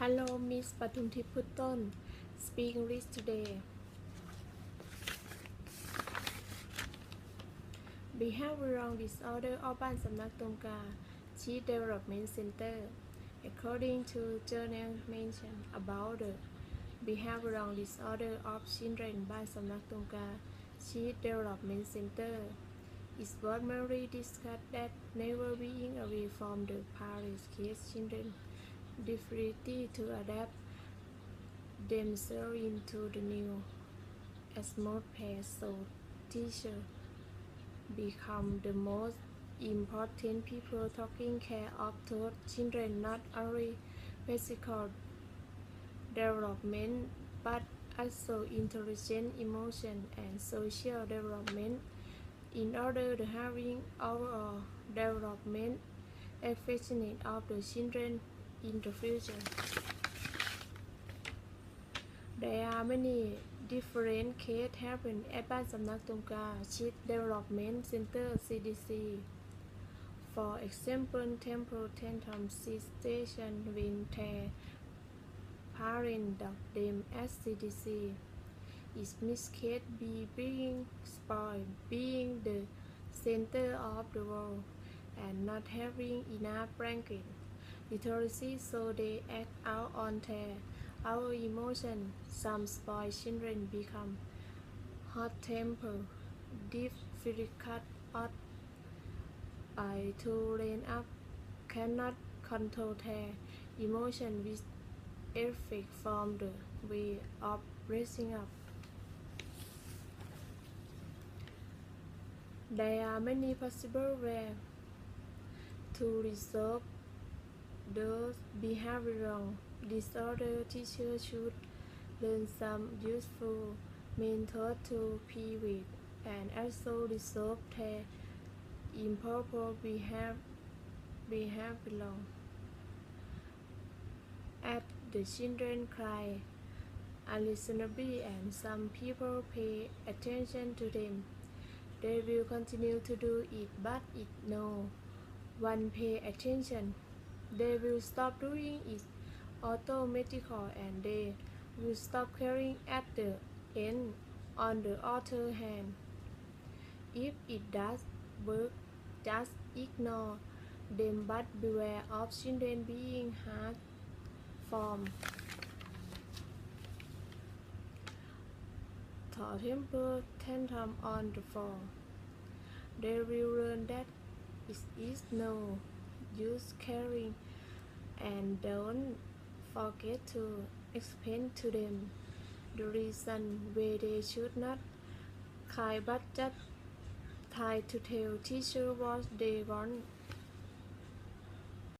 Hello, Miss Patumti Putton. speaking English today. Behavioral Disorder Urban Samnatomka Chief Development Center. According to journal mentioned about the behavioral disorder of children by Samnatomka Chief Development Center, it's what Mary discussed that never being away from the parents kids children difficulty to adapt themselves into the new. Atmosphere so teacher become the most important people taking care of those children not only physical development but also intelligent emotion and social development. In order to having overall development affectionate of the children in the future. There are many different cases happening at Ban Samnak Chief Development Center CDC. For example, temporal tantrum Station winter parent dog them CDC is miscast be being spoiled, being the center of the world and not having enough ranking literacy so they act out on their our emotion. Some spoiled children become hot temper. Difficult or by to rain up. Cannot control their emotion. With effect from the way of raising up. There are many possible ways to resolve those behavioral disorder teachers should learn some useful methods to prevent and also resolve their improper behav behavior at the children cry unreasonably and some people pay attention to them. They will continue to do it but if no one pay attention they will stop doing it automatically and they will stop caring at the end. On the other hand, if it does work, just ignore them but beware of children being hard the temper tantrum on the floor. They will learn that it is no use caring and don't forget to explain to them the reason why they should not cry but just try to tell teacher what they want